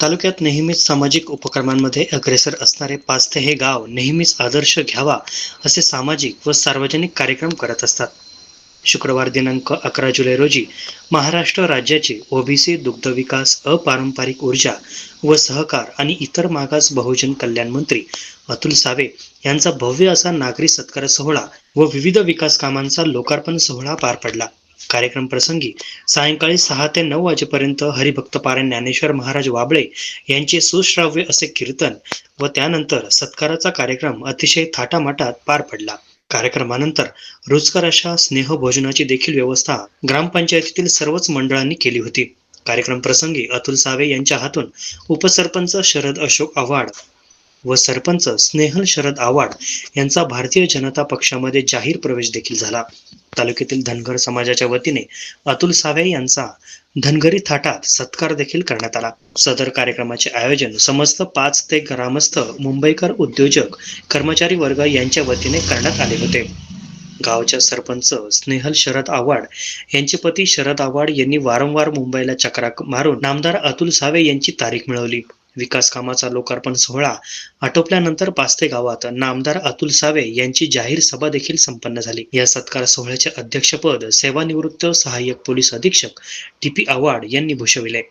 तालुक्यात नेहमीच सामाजिक उपक्रमांमध्ये अग्रेसर असणारे पाच ते हे गाव नेहमीच आदर्श घ्यावा असे सामाजिक व सार्वजनिक कार्यक्रम करत असतात. शुक्रवार दिनांक अकरा जुलै रोजी महाराष्ट्र राज्याचे ओबीसी दुग्ध विकास अपारंपरिक ऊर्जा व सहकार आणि इतर मागास बहुजन कल्याण मंत्री अतुल सावे यांचा भव्य असा नागरी सत्कार सोहळा व विविध विकास कामांचा लोकार्पण सोहळा पार पडला. कार्यक्रम प्रसंगी सायंकाळी सहा ते नऊ वाजेपर्यंत हरिभक्त पारायण ज्ञानेश्वर महाराज वाबळे यांचे सुश्राव्य असे कीर्तन व त्यानंतर सत्काराचा कार्यक्रम अतिशय थाटामाटात पार पडला. कार्यक्रमानंतर रुचकर अशा स्नेहभोजनाची देखील व्यवस्था ग्रामपंचायतीतील सर्वच मंडळांनी केली होती. कार्यक्रम प्रसंगी अतुल सावे यांच्या हातून उपसरपंच शरद अशोक आव्हाड व सरपंच स्नेहल शरद आव्हाड यांचा भारतीय जनता पक्षामध्ये जाहीर प्रवेश देखील झाला. तालुक्यातील धनगर समाजाच्या वतीने अतुल सावे यांचा धनगरी थाटात सत्कार देखील करण्यात आला. सदर कार्यक्रमाचे आयोजन समस्त पाच ते ग्रामस्थ मुंबईकर उद्योजक कर्मचारी वर्ग यांच्या वतीने करण्यात आले होते. गावच्या सरपंच स्नेहल शरद आव्हाड यांचे पती शरद आव्हाड यांनी वारंवार मुंबईला चक्रा मारून नामदार अतुल सावे यांची तारीख मिळवली. विकास कामाचा लोकार्पण सोहळा आटोपल्यानंतर पास्ते गावात नामदार अतुल सावे यांची जाहीर सभा देखील संपन्न झाली. या सत्कार सोहळ्याचे अध्यक्षपद सेवानिवृत्त सहाय्यक पोलीस अधीक्षक टी पी आव्हाड यांनी भूषविले.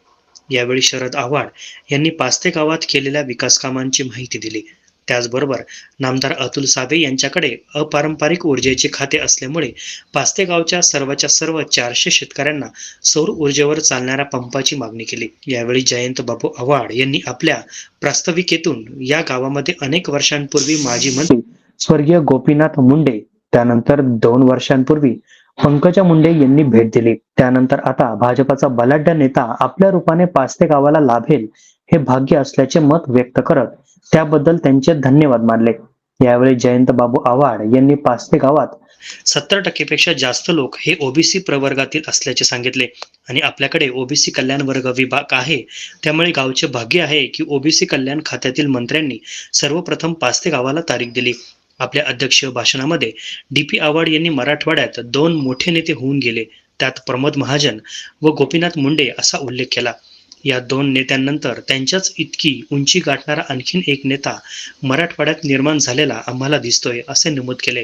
यावेळी शरद आव्हाड यांनी पास्ते गावात केलेल्या विकास कामांची माहिती दिली. त्याचबरोबर नामदार अतुल सावे यांच्याकडे अपारंपरिक ऊर्जेचे खाते असल्यामुळे पास्ते गावच्या सर्वच्या सर्व चारशे शेतकऱ्यांना सौर ऊर्जेवर चालणाऱ्या पंपाची मागणी केली. यावेळी जयंत बाबू आव्हाड यांनी आपल्या प्रास्ताविकेतून या गावामध्ये अनेक वर्षांपूर्वी माजी मंत्री स्वर्गीय गोपीनाथ मुंडे त्यानंतर दोन वर्षांपूर्वी पंकजा मुंडे यांनी भेट दिली. त्यानंतर आता भाजपाचा बलाढ्य नेता आपल्या रूपाने पास्ते गावाला लाभेल हे भाग्य असल्याचे मत व्यक्त करत त्याबद्दल त्यांचे धन्यवाद मानले. यावेळी जयंत बाबू आव्हाड यांनी पास्ते गावात सत्तर टक्केपेक्षा जास्त लोक हे ओबीसी प्रवर्गातील असल्याचे सांगितले. आणि आपल्याकडे ओबीसी कल्याण वर्ग विभाग आहे. त्यामुळे गावचे भाग्य आहे की ओबीसी कल्याण खात्यातील मंत्र्यांनी सर्वप्रथम पास्ते गावाला तारीख दिली. आपल्या अध्यक्षीय भाषणामध्ये डी पी आव्हाड यांनी मराठवाड्यात दोन मोठे नेते होऊन गेले त्यात प्रमोद महाजन व गोपीनाथ मुंडे असा उल्लेख केला. या दोन नेत्यांनंतर त्यांच्याच इतकी उंची गाठणारा आणखीन एक नेता मराठवाड्यात निर्माण झालेला आम्हाला दिसतोय असे नमूद केले.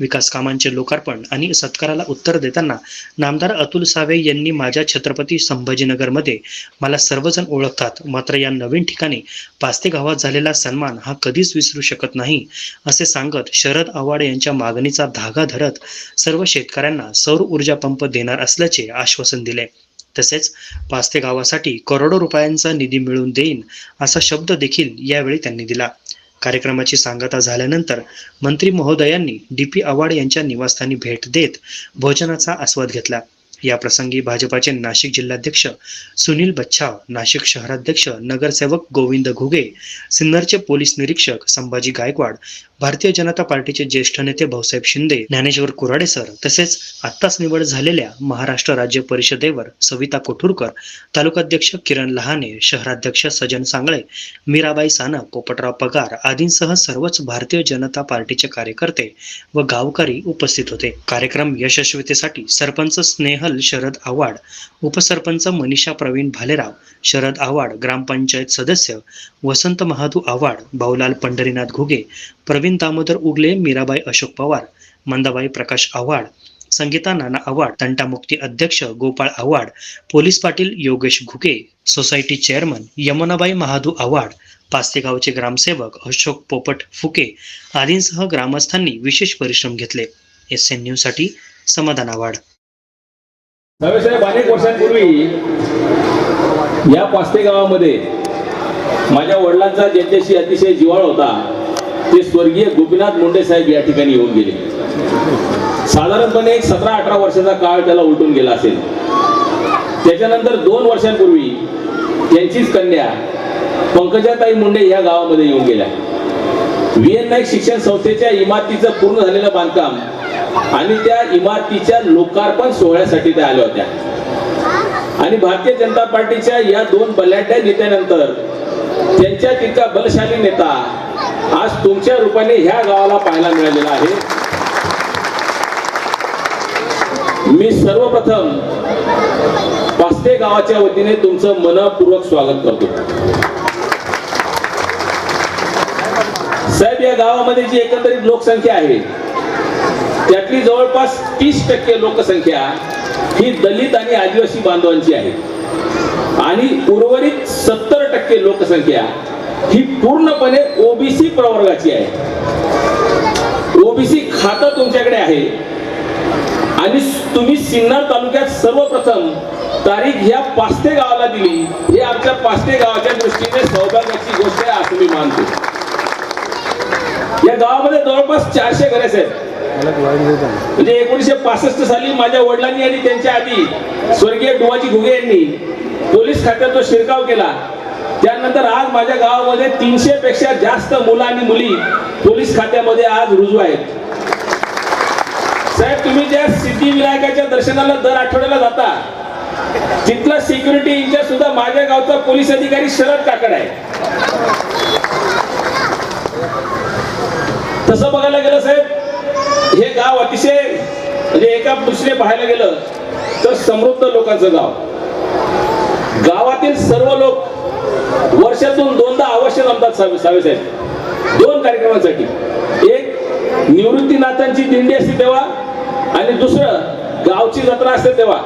विकास कामांचे लोकार्पण आणि सत्काराला उत्तर देताना नामदार अतुल सावे यांनी माझ्या छत्रपती संभाजीनगरमध्ये मला सर्वजण ओळखतात. मात्र या नवीन ठिकाणी पास्ते गावात झालेला सन्मान हा कधीच विसरू शकत नाही असे सांगत शरद आव्हाड यांच्या मागणीचा धागा धरत सर्व शेतकऱ्यांना सौर ऊर्जा पंप देणार असल्याचे आश्वासन दिले. तसेच पास्ते गावासाठी करोडो रुपयांचा निधी मिळवून देईन असा शब्द देखील यावेळी त्यांनी दिला. कार्यक्रमाची सांगता झाल्यानंतर मंत्री महोदयांनी डी पी आव्हाड यांच्या निवासस्थानी भेट देत भोजनाचा आस्वाद घेतला. या प्रसंगी भाजपाचे नाशिक जिल्हाध्यक्ष सुनील बच्छाव नाशिक शहराध्यक्ष नगरसेवक गोविंद घुगे सिन्नरचे पोलीस निरीक्षक संभाजी गायकवाड भारतीय जनता पार्टीचे ज्येष्ठ नेते भाऊसाहेब शिंदे ज्ञानेश्वर कुराडे सर तसेच आत्ताच निवड झालेल्या महाराष्ट्र राज्य परिषदेवर सविता कोठुरकर तालुकाध्यक्ष किरण लहाने शहराध्यक्ष सजन सांगळे मीराबाई सानप पोपटराव पगार आदींसह सर्वच भारतीय जनता पार्टीचे कार्यकर्ते व गावकरी उपस्थित होते. कार्यक्रम यशस्वीतेसाठी सरपंच स्नेह स्नेहल शरद आव्हाड उपसरपंच मनीषा प्रवीण भालेराव शरद आव्हाड ग्रामपंचायत सदस्य वसंत महादू आव्हाड भाऊलाल पंढरीनाथ घुगे प्रवीण दामोदर उगले मीराबाई अशोक पवार मंदाबाई प्रकाश आव्हाड संगीता नाना आव्हाड तंटामुक्ती अध्यक्ष Gopal Awhad police Patil Yogesh Ghuge society chairman Yamunabai Mahadu Awhad पास्तेगावचे ग्रामसेवक अशोक पोपट फुके आदींसह ग्रामस्थांनी विशेष परिश्रम घेतले. एस एन न्यूजसाठी समाधान आव्हाड. साहेब अनेक वर्षांपूर्वी या पास्ते गावामध्ये माझ्या वडिलांचा ज्यांच्याशी अतिशय जिव्हाळ होता ते स्वर्गीय गोपीनाथ मुंडे साहेब या ठिकाणी येऊन गेले. साधारणपणे एक सतरा अठरा वर्षाचा काळ त्याला उलटून गेला असेल. त्याच्यानंतर दोन वर्षांपूर्वी त्यांचीच कन्या पंकजाताई मुंडे या गावामध्ये येऊन गेल्या. व्ही एन नाईक शिक्षण संस्थेच्या इमारतीचं पूर्ण झालेलं बांधकाम आणि त्या इमारतीच्या लोकार्पण सोहळ्यासाठी त्या आल्या होत्या. आणि भारतीय जनता पार्टीच्या या दोन बलाढ्य नेत्यानंतर त्यांच्या तितका बलशाली नेता आज तुमच्या रूपाने ह्या गावाला पाहायला मिळालेला आहे. मी सर्वप्रथम पास्ते गावाच्या वतीने तुमचं मनपूर्वक स्वागत करतो. साहेब या गावामध्ये जी एकंदरीत लोकसंख्या आहे त्यातली जवळपास तीस टक्के लोकसंख्या ही दलित आणि आदिवासी बांधवांची आहे. आणि उर्वरित सत्तर टक्के लोकसंख्या ही पूर्णपणे ओबीसी प्रवर्गाची आहे. ओबीसी खातं तुमच्याकडे आहे. आणि तुम्ही सिन्नर तालुक्यात सर्वप्रथम तारीख ह्या पास्ते गावाला दिली. हे आमच्या पास्ते गावाच्या दृष्टीने सौभाग्याची गोष्ट आहे असं मी मानतो. या गावामध्ये जवळपास चारशे घरे आहेत. म्हणजे एकोणीसशे पासष्ट साली माझ्या वडिलांनी आणि त्यांच्या आधी स्वर्गीय डुवाजी घुगे यांनी पोलीस खात्यात जो शिरकाव केला. त्यानंतर आज माझ्या गावामध्ये तीनशे पेक्षा जास्त मुलं आणि मुली पोलीस खात्यामध्ये आज रुजू आहेत. साहेब तुम्ही ज्या सिद्धिविनायकाच्या दर्शनाला दर आठवड्याला जाता तिथला सिक्युरिटी इंचार्ज सुद्धा माझ्या गावचा पोलीस अधिकारी शरद काकड आहे. तसं बघायला गेलं साहेब हे गाव अतिशय म्हणजे एका दृष्टीने पाहायला गेलं तर समृद्ध लोकांचं गाव. गावातील सर्व लोक वर्षातून दोनदा अवश्य जमतात सावे साहेब. दोन कार्यक्रमांसाठी. एक निवृत्तीनाथांची दिंडी असते तेव्हा आणि दुसरं गावची जत्रा असते तेव्हा.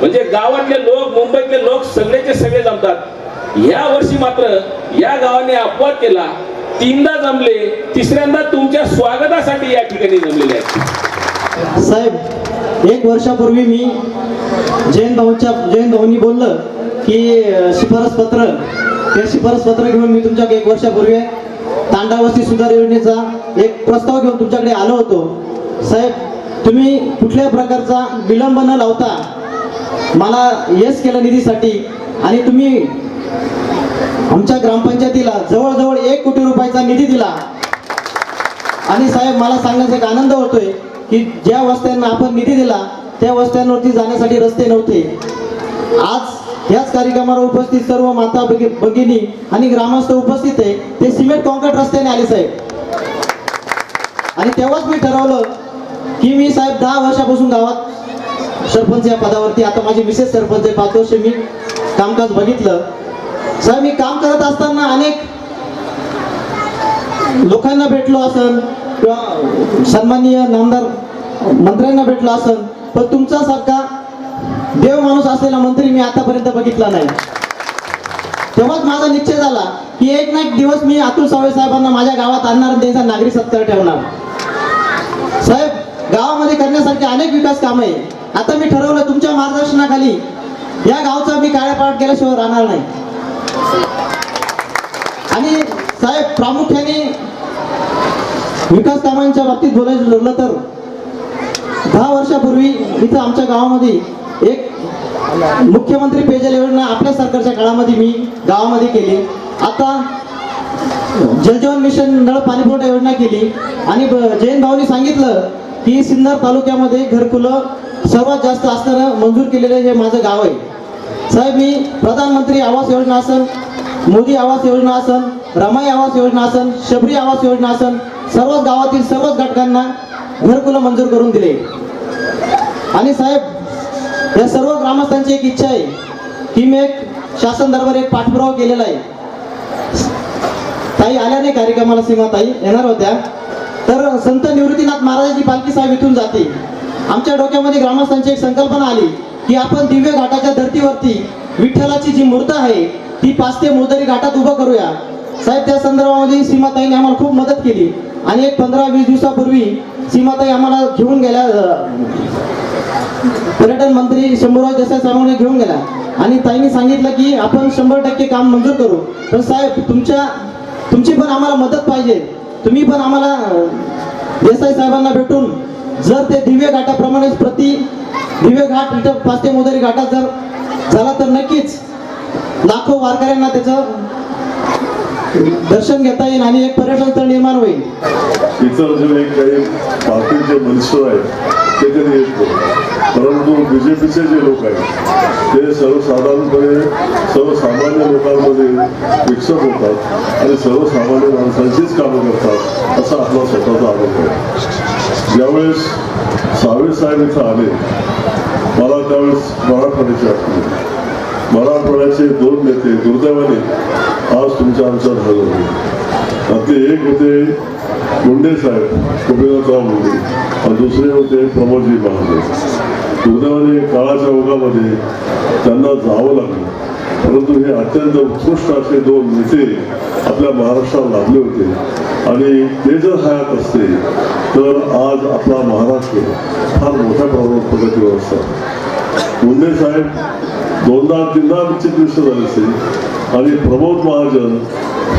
म्हणजे गावातले लोक मुंबईतले लोक सगळेचे सगळे जमतात. या वर्षी मात्र या गावाने अपवाद केला. तीनदा जमले तिसऱ्यांदा तुमच्या स्वागतासाठी या ठिकाणी जमलेले आहेत. साहेब एक वर्षापूर्वी मी जैन भाऊच्या जैन भाऊनी बोललं की शिफारस पत्र ते शिफारस पत्र घेऊन मी तुमच्याकडे एक वर्षापूर्वी तांडावस्ती सुधार योजनेचा एक प्रस्ताव घेऊन तुमच्याकडे आलो होतो. साहेब तुम्ही कुठल्याही प्रकारचा विलंब न लावता मला येस केलं निधीसाठी आणि तुम्ही आमच्या ग्रामपंचायतीला जवळजवळ एक कोटी रुपयाचा निधी दिला. आणि साहेब मला सांगण्याचा एक आनंद होतोय की ज्या वस्त्यांना आपण निधी दिला त्या वस्त्यांवरती जाण्यासाठी रस्ते नव्हते. आज याच कार्यक्रमाला उपस्थित सर्व माता भगिनी आणि ग्रामस्थ उपस्थित आहे. ते सिमेंट कॉन्क्रीट रस्त्याने आले साहेब. आणि तेव्हाच मी ठरवलं की मी साहेब दहा वर्षापासून गावात सरपंच या पदावरती. आता माझे विशेष सरपंच आहे. पाच वर्ष मी कामकाज बघितलं. साहेब मी काम करत असताना अनेक लोकांना भेटलो असन किंवा सन्माननीय नामदार मंत्र्यांना भेटलो असन पण तुमचा सारखा देव माणूस असलेला मंत्री मी आतापर्यंत बघितला नाही. तेव्हाच माझा निश्चय झाला की एक ना एक दिवस मी अतुल सावळे साहेबांना माझ्या गावात आणणार आणि त्यांचा नागरिक सत्कार ठेवणार. साहेब गावामध्ये करण्यासारखे अनेक विकास कामं आहे. आता मी ठरवलं तुमच्या मार्गदर्शनाखाली या गावचा मी काळ्यापाट केल्याशिवाय राहणार नाही. आणि साहेब प्रामुख्याने विकास कामांच्या बाबतीत बोलायचं ठरलं तर दहा वर्षापूर्वी इथं आमच्या गावामध्ये एक मुख्यमंत्री पेयजल योजना आपल्या सरकारच्या काळामध्ये मी गावामध्ये केली. आता जलजीवन मिशन नळ पाणीपुरवठा योजना केली. आणि जैन भाऊनी सांगितलं की सिन्नर तालुक्यामध्ये घरकुलं सर्वात जास्त असणारं मंजूर केलेलं हे माझं गाव आहे. साहेब मी प्रधानमंत्री आवास योजना असं मोदी आवास योजना असन रमाई आवास योजना असन शबरी आवास योजना असन सर्वच गावातील सर्वच घटकांना घरकुलं मंजूर करून दिले. आणि साहेब या सर्व ग्रामस्थांची एक इच्छा आहे की मी एक शासन दरबार एक पाठपुरावा केलेला आहे. ताई आल्या नाही कार्यक्रमाला सीमा ताई येणार होत्या. तर संत निवृत्तीनाथ महाराजांची पालखी साहेब इथून जाते. आमच्या डोक्यामध्ये ग्रामस्थांची एक संकल्पना आली की आपण दिव्य घाटाच्या धर्तीवरती विठ्ठलाची जी मूर्त आहे ती पाच ते मोदरी घाटात उभं करूया. साहेब त्या संदर्भामध्ये सीमाताईने आम्हाला खूप मदत केली. आणि एक पंधरा वीस दिवसापूर्वी सीमाताई आम्हाला घेऊन गेल्या पर्यटन मंत्री शंभूराज देसाई साहेबांना घेऊन गेला आणि ताईने सांगितलं की आपण शंभर टक्के काम मंजूर करू. पण साहेब तुमच्या तुमची पण आम्हाला मदत पाहिजे. तुम्ही पण आम्हाला देसाई साहेबांना भेटून जर ते दिव्य घाटाप्रमाणेच प्रति दिव्य घाट इथं पाच ते मोदरी घाटात जर झाला तर नक्कीच लाखो वारकऱ्यांना त्याचं दर्शन घेता येईल आणि एक पर्यटन स्थळ निर्माण होईल. इतर जे काही पार्टीचे मनुष्य आहेत ते कधी येत परंतु बीजेपीचे जे लोक आहेत ते सर्वसाधारणपणे सर्वसामान्य लोकांमध्ये विकसत होतात आणि सर्वसामान्य माणसांचीच कामं करतात असा आपला स्वतःचा आरोप आहे. ज्यावेळेस सावे साहेब इथं आले मला त्यावेळेस मराठवाड्याची आठवण मराठवाड्याचे दोन नेते दुर्दैवाने आज चार चार हजार होते. त्यातले एक होते मुंडे साहेब गोपीनाथराव मुंडे. आणि दुसरे होते प्रमोदजी महाजन. दुर्दैवाने काळाच्या ओघामध्ये त्यांना जावं लागलं. परंतु हे अत्यंत उत्कृष्ट असे दोन नेते आपल्या महाराष्ट्राला लाभले होते. आणि ते जर हयात असते तर आज आपला महाराष्ट्र फार मोठ्या प्रमाणात प्रगतीवर असतात मुंडे साहेब दोनदा तीनदा निश्चित झाले असेल. आणि प्रमोद महाजन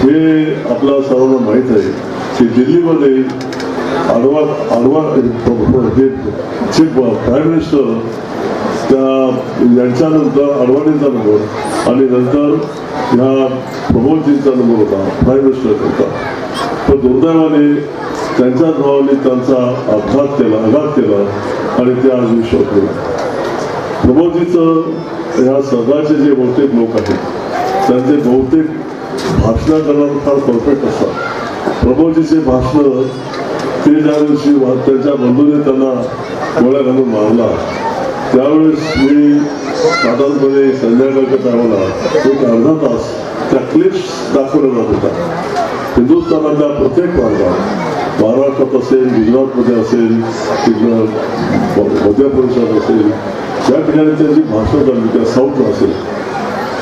हे आपल्या सर्वांना माहीत आहे की दिल्लीमध्ये आडवा आडवा हे चीफ प्राईम मिनिस्टर त्या यांच्यानंतर अडवाणींचा नंबर आणि नंतर ह्या प्रमोदजींचा नंबर होता प्राईम मिनिस्टर होता. पण दुर्दैवाने त्यांच्या भावाने त्यांचा अपघात केला आघात केला आणि ते आज विश्वास केला प्रमोदजीचं ह्या सगळ्याचे जे बहुतेक लोक आहेत त्यांचे बहुतेक भाषणं करणारे फार परफेक्ट असतात. प्रमोदजीचे भाषणं ते ज्या दिवशी त्यांच्या बंधूने त्यांना गोळ्या घालून मारला त्यावेळेस मी साधारणपणे संध्याकाळच्या टायमाला एक अर्धा तास त्या क्लिप्स दाखवल्या जात होता हिंदुस्थानातल्या प्रत्येक भागात महाराष्ट्रात असेल गुजरातमध्ये असेल तिकडं मध्य प्रदेशात असेल या ठिकाणी त्यांची भाषण झाली त्या साऊथ असेल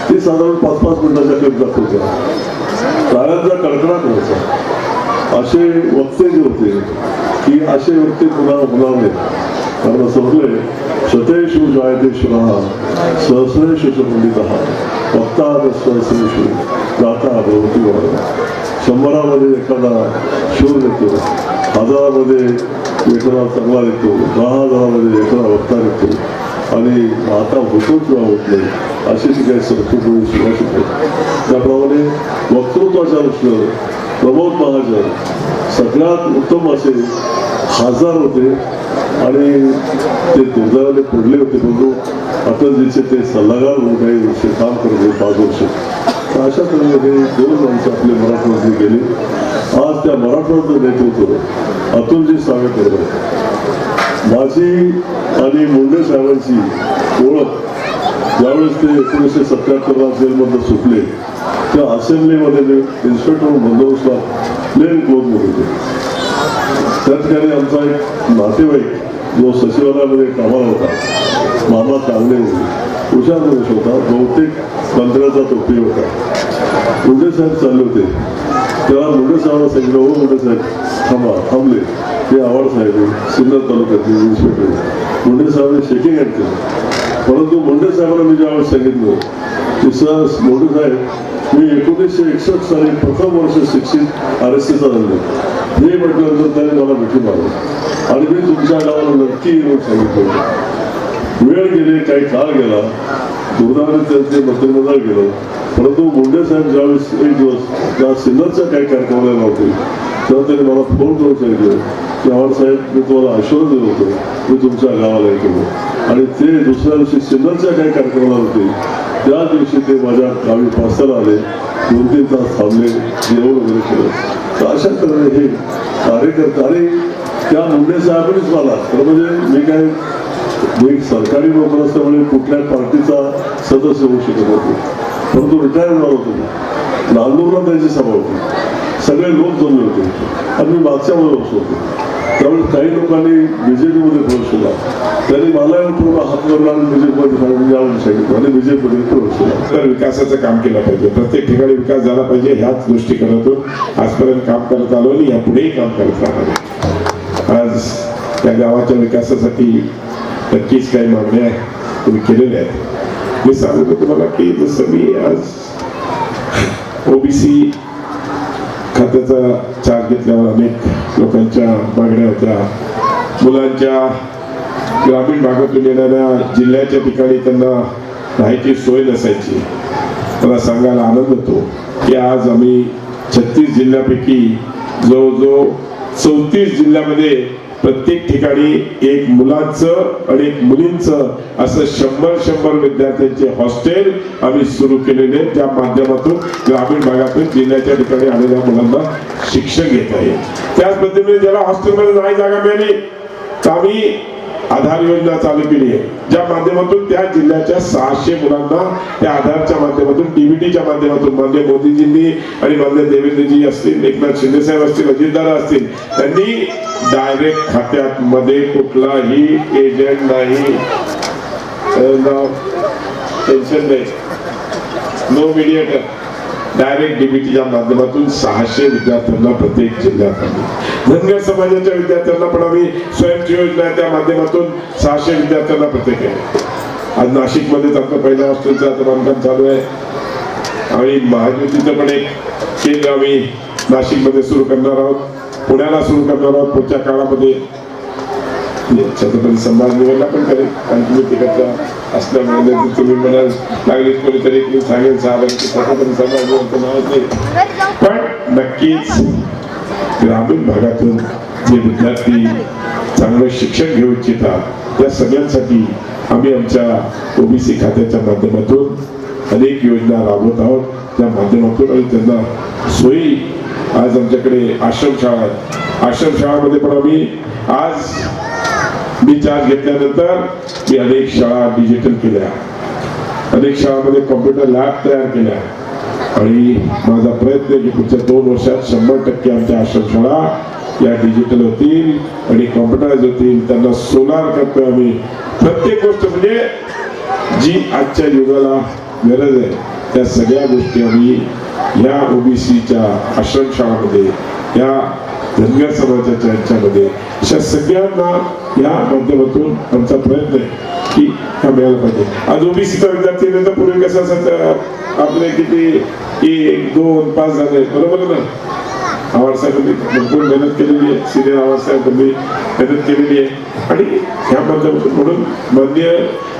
ती साधारण पाच पाच मिनिटाच्या क्लिप दाखवत्या टाळ्यांचा कडकडाट व्हायचा असे वक्ते जे होते की असे वक्ते पुन्हा होणार नाहीत कारण असं म्हटलंय शतेषु जायते श्रहा सहस्रेषु च पंडितः वक्ता सहस्रेशु गाता भगवती वाढ शंभरामध्ये एखादा शूर येतो हजारामध्ये एखादा चांगला येतो दहा हजारामध्ये एखादा वक्ता येतो. आणि आता होतो किंवा होत नाही अशी जी काही संस्कृती सुभाषित शकतो त्याप्रमाणे वक्तृत्वाच्या दृष्टीनं प्रमोद महाजन सगळ्यात उत्तम असे खासदार होते आणि ते दुर्दैवाने पडले होते परंतु अटलजीचे ते सल्लागार म्हणून काही वर्ष काम करत होते पाच वर्ष. तर अशा तऱ्हेने दोन माणसं आपले मराठवाड्यातले गेले. आज त्या मराठवाड्याचं नेतृत्व अतुलजी सावेकर माझी आणि मुंडे साहेबांची ओळख ज्यावेळेस ते एकोणीसशे सत्याहत्तरला जेलमधून सुटले त्या असेंब्लीमध्ये मी इन्स्पेक्टर बंदोबस्तला प्लेन क्लोज होते. त्या ठिकाणी आमचा एक नातेवाईक जो सचिवालयामध्ये कामाला होता मामा कांगणे हुशार मनुष्य होता बहुतेक मंत्र्याचा तो पी होता. मुंडे साहेब चालले होते. तेव्हा मुंडे साहेबांना सांगितलं हो मुंडे साहेब थांबा थांबले. ते आवाड साहेब सिन्नर तालुक्यातले इन्स्पेक्टर मुंडे साहेबांनी शेकिंग ॲड केलं. परंतु मुंडे साहेबांना मी ज्यावेळेस सांगितलं की सर मुंडे साहेब मी एकोणीसशे एकसष्ट साली प्रथम वर्ष शिक्षित आर एस सीचा झालो हे म्हटल्यानंतर त्याने मला भेटी मारलं. आणि मी तुमच्या गावाला नक्की येऊन सांगितलं वेळ गेले काही काळ गेला. दुर्दैवाने त्यांचे मंत्रिमंडळ गेलं. परंतु मुंडे साहेब ज्यावेळेस एक दिवस त्या सिन्नरच्या काही कार्यक्रमाला नव्हते तेव्हा त्यांनी मला फोन करून सांगितलं की आव्हाड साहेब मी तुम्हाला आश्वासन दिलं होतं मी तुमच्या गावाला येतो आणि ते दुसऱ्या दिवशी सिन्नरच्या काही कार्यक्रमाला होते. त्या दिवशी ते माझ्या गावी पासाला आले दोन तीन तास थांबले जेवण वगैरे केलं. तर अशा तऱ्हेने हे कार्यकर्ते आणि त्या मुंडे साहेबांनीच मला. खरं म्हणजे मी काय मी एक सरकारी नोकर असल्यामुळे कुठल्या पार्टीचा सदस्य होऊ शकत होतो. परंतु रिटायर झालो होतो नांदूरला त्यांची सभा होती. सगळे लोक जमले होते. आणि मी मागच्या मध्ये बसलो होतो. त्यामुळे काही लोकांनी बीजेपीमध्ये प्रवेश केला. त्यांनी मला येऊन पूर्ण हात धरला आणि बीजेपीमध्ये यावं सांगितलं. आणि बीजेपीमध्ये प्रवेश केला. तर विकासाचं काम केलं पाहिजे. प्रत्येक ठिकाणी विकास झाला पाहिजे ह्याच दृष्टिकोनातून आजपर्यंत काम करत आलो आणि यापुढेही काम करत राहणार आज त्या गावाच्या विकासासाठी नक्कीच काही मागण्या तुम्ही केलेल्या आहेत. मी सांगतो तुम्हाला की जसं मी आज ओबीसी खात्याचा चार्ज घेतल्यावर अनेक लोकांच्या मागण्या होत्या. मुलांच्या ग्रामीण भागातून येणाऱ्या जिल्ह्याच्या ठिकाणी त्यांना राहायची सोय नसायची. मला सांगायला आनंद होतो की आज आम्ही छत्तीस जिल्ह्यापैकी जवळजवळ चौतीस जिल्ह्यामध्ये प्रत्येक ठिकाणी एक मुलांचं आणि एक मुलींचं असं शंभर शंभर विद्यार्थ्यांचे हॉस्टेल आम्ही सुरू केलेले त्या माध्यमातून ग्रामीण भागातून जिल्ह्याच्या ठिकाणी आलेल्या मुलांना शिक्षण घेता येईल त्याच पद्धतीने ज्याला हॉस्टेलमध्ये नाही जागा मिळाली तर आम्ही आधार योजना चालू केली आहे. ज्या माध्यमातून त्या जिल्ह्याच्या सहाशे मुलांना त्या आधारच्या माध्यमातून डीबीटीच्या माध्यमातून माननीय मोदीजींनी आणि माननीय देवेंद्रजी असतील एकनाथ शिंदे साहेब असतील अजितदादा असतील त्यांनी डायरेक्ट खात्यात मध्ये कुठलाही एजंट नाही. टेन्शन नाही. नो मीडिएटर डायरेक्ट डीबीटीच्या माध्यमातून सहाशे विद्यार्थ्यांना प्रत्येक जिल्ह्यात आली धनगर समाजाच्या विद्यार्थ्यांना पण आम्ही स्वयंची योजना त्या माध्यमातून सहाशे विद्यार्थ्यांना प्रत्येक आहे. आज नाशिक मध्येच पहिल्या हॉस्टेलचं आता बांधकाम चालू आहे. आणि महाज्योतीचं पण एक केंद्र आम्ही नाशिकमध्ये सुरू करणार आहोत. पुण्याला सुरू करणार आहोत. पुढच्या काळामध्ये छत्रपती संभाजीनगरला पण करेल. आणि तुम्ही तिकडचा असल्यामुळे तुम्ही म्हणाल लागलीच कोणीतरी मी सांगेल साहेब की छत्रपती संभाजीनगरचं नाव नाही. पण नक्कीच ग्रामीण भागातून जे विद्यार्थी चांगलं शिक्षण घेऊ इच्छितात त्या सगळ्यांसाठी आम्ही आमच्या ओबीसी खात्याच्या माध्यमातून अनेक योजना राबवत आहोत. त्या माध्यमातून आणि त्यांना सोयी आज आमच्याकडे आश्रम शाळा आहेत आश्रम शाळामध्ये पण आम्ही आज मी चार्ज घेतल्यानंतर मी अनेक शाळा डिजिटल केल्या. अनेक शाळामध्ये कॉम्प्युटर लॅब तयार केल्या. आणि माझा प्रयत्न आहे की पुढच्या दोन वर्षात शंभर टक्के आमच्या आश्रमशाळा या डिजिटल होतील आणि कॉम्प्युटराइज होतील. त्यांना सोलार करतोय आम्ही. प्रत्येक गोष्ट म्हणजे जी आजच्या युगाला गरज आहे त्या सगळ्या गोष्टी आम्ही या ओबीसीच्या आश्रमशाळामध्ये या धनगर समाजाच्या यांच्यामध्ये अशा सगळ्यांना या माध्यमातून आमचा प्रयत्न आहे की हा मिळायला पाहिजे. आज ओबीसीचा विद्यार्थी नाही तर पूर्वी कसं असायचं आपले किती एक दोन पाच झाले? बरोबर ना? आवाज भरपूर मेहनत केलेली आहे. सिनियर आवाजसाहेबांनी मेहनत केलेली आहे. आणि ह्याबद्दल म्हणून मान्य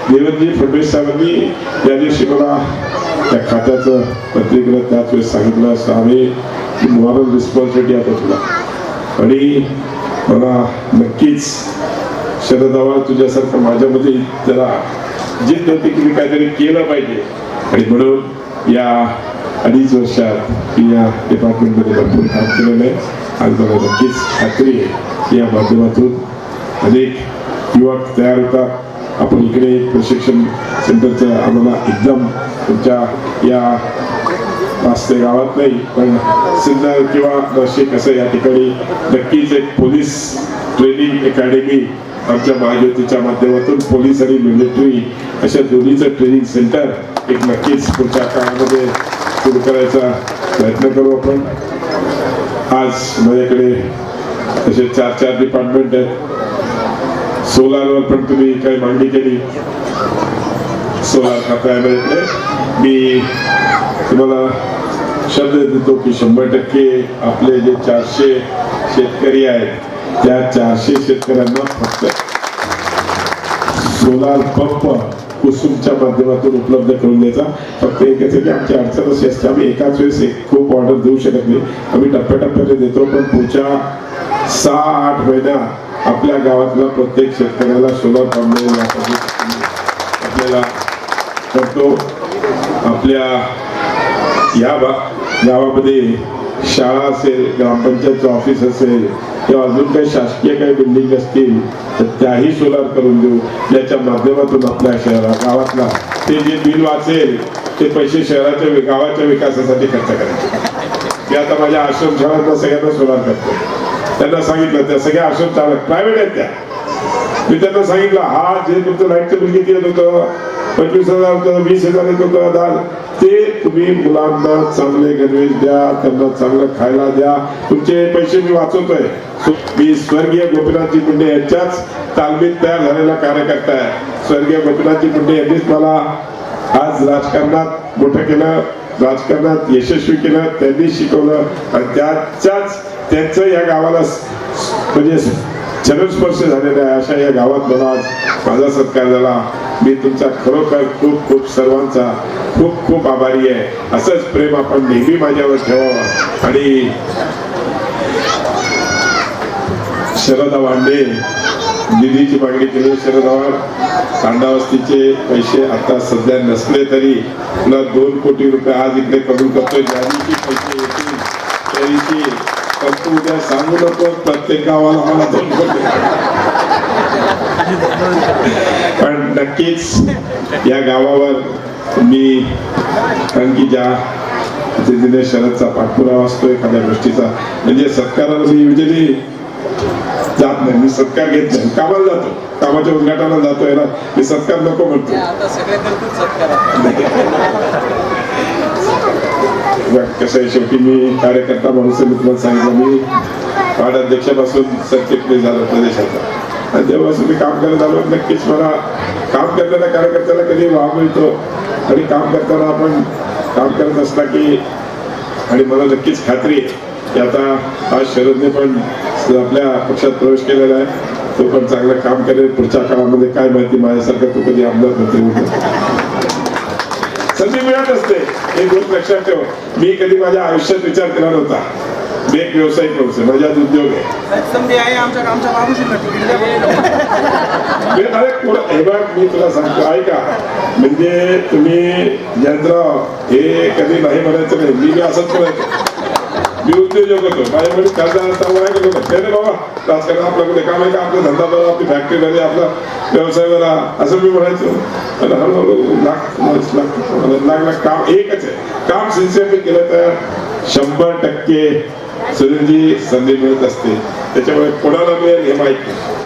देवेंद्रजी फडणवीस साहेबांनी या दिवशी मला त्या खात्याचं पत्रिकेला त्याच वेळेस सांगितलं असं आम्ही मॉरल रिस्पॉन्सिबिलिटी आता तुला. आणि मला नक्कीच शरद आवाज तुझ्यासारखं माझ्यामध्ये जरा जिद्द होती की मी काहीतरी केलं पाहिजे. आणि म्हणून या अडीच वर्षात या डिपार्टमेंटमध्ये भरपूर काम केलेलं आहे आज मला नक्कीच खात्री आहे या माध्यमातून अनेक युवक तयार होतात आपण इकडे प्रशिक्षण सेंटरचं आम्हाला एकदम तुमच्या या पाच ते गावात नाही पण सिन्नर किंवा नाशिक असं या ठिकाणी नक्कीच एक पोलीस ट्रेनिंग अकॅडमी आमच्या महाज्योतीच्या माध्यमातून पोलीस आणि मिलिटरी अशा दोन्हीचं ट्रेनिंग सेंटर एक नक्कीच पुढच्या काळामध्ये सुरू करायचा प्रयत्न करू आपण. आज माझ्याकडे असे चार चार डिपार्टमेंट आहेत. सोलारवर पण तुम्ही काही मागणी केली. सोलार खाता मी तुम्हाला शब्द देतो की शंभर टक्के आपले जे चारशे शेतकरी आहेत त्या चारशे शेतकऱ्यांना फक्त सोलार पंप कुसुमच्या माध्यमातून उपलब्ध करून द्यायचा. फक्त एकच आहे की आमची अडचण अशी असते आम्ही एकाच वेळेस एक खूप ऑर्डर देऊ शकत नाही. आम्ही टप्प्याटप्प्याने देतो पण पुढच्या सहा आठ महिन्यात आपल्या गावातला प्रत्येक शेतकऱ्याला सोलार पंप यासाठी आपल्याला करतो. आपल्या या गावामध्ये शाळा असेल ग्रामपंचायतचं ऑफिस असेल किंवा अजून काही शासकीय काही बिल्डिंग असतील तर त्याही सोलार करून देऊ. याच्या माध्यमातून आपल्या शहरा गावातला ते जे बिल वाचेल ते पैसे शहराच्या गावाच्या विकासासाठी खर्च करायचे. मी आता माझ्या आश्रमशाळांना सगळ्यांना सोलार करतो त्यांना सांगितलं त्या सगळ्या आश्रम चालक प्रायव्हेट आहेत त्या. मी त्यांना सांगितलं हा जे तुमचं लाईटचं बिल किती येत होतं पंचवीस हजार होतं वीस हजार येत होतं दान ते तुम्ही मुलांना चांगले गणवेश द्या त्यांना चांगलं खायला द्या. तुमचे पैसे मी वाचवतोय. मी स्वर्गीय गोपीनाथजी मुंडे यांच्याच तालमीत तयार झालेला कार्यकर्ता आहे. स्वर्गीय गोपीनाथजी मुंडे यांनीच मला आज राजकारणात मोठं केलं राजकारणात यशस्वी केलं त्यांनी शिकवलं. आणि त्याच्याच त्यांचं या गावाला म्हणजे चरणस्पर्श झालेला आहे. अशा या गावात मला आज माझा सत्कार झाला. मी तुमचा खरोखर खूप खूप सर्वांचा खूप खूप आभारी आहे. असंच प्रेम आपण नेहमी माझ्यावर ठेवावं. आणि शरद वांडे निधीची मागणी केली. शरद पवार तांडावस्तीचे पैसे आता सध्या नसले तरी तुला दोन कोटी रुपये आज इकडे कबूल करतोय. ज्या दिवशी पैसे येतील. त्या दिवशी तू उद्या सांगू नको प्रत्येक गावाला मला दोन कोटी. पण नक्कीच या गावावर मी कारण की ज्या पद्धतीने शरदचा पाठपुरावा असतो एखाद्या गोष्टीचा म्हणजे सत्काराला मी युजली जात नाही. मी सत्कार घेत नाही. कामाला जातो. कामाच्या उद्घाटनाला जातोय ना मी सत्कार नको म्हणतो. कसं आहे शेवटी मी कार्यकर्ता माणूस आहे, मी तुम्हाला सांगितलं. मी वार्ड अध्यक्षापासून सरचिटणीस झालो प्रदेशाचा. आणि तेव्हापासून मी काम करत आलो. नक्कीच मला काम करणाऱ्या कार्यकर्त्याला कधी वाव मिळतो आणि काम करताना आपण काम करत असता की आणि मला नक्कीच खात्री आहे की आता आज शरदने पण आपल्या पक्षात प्रवेश केलेला आहे. तो पण चांगलं काम करेल. पुढच्या काळामध्ये काय माहिती माझ्यासारखं तो कधी आमदार मंत्री होतो संधी मिळत असते. हे गोष्ट लक्षात ठेव. मी कधी माझ्या आयुष्यात विचार केला नव्हता. एक व्यावसायिक माणूस आहे माझ्यात उद्योग आहे संधी आमच्या आमच्या बरं. अरे कोण- हे बघ मी तुला सांगतो ऐका म्हणजे तुम्ही जयंतराव हे कधी नाही म्हणायचं नाही मी बी असंच म्हणायचं मी उद्योजक होतो माझ्या म्हणजे खासदार असताना काय केलं होतं नाही बाबा राजकारण आपल्याकडे काम आहे का आपला धंदा बघा आपली फॅक्टरी बघा आपला व्यवसाय बघा असं मी म्हणायचो आणि हळूहळू लाख लाख लागला काम एकच आहे काम सिन्सिअरली केलं तर शंभर टक्के सुनीलजी संधी मिळत असते. त्याच्यामुळे कोणाला मिळेल हे माहीत नाही.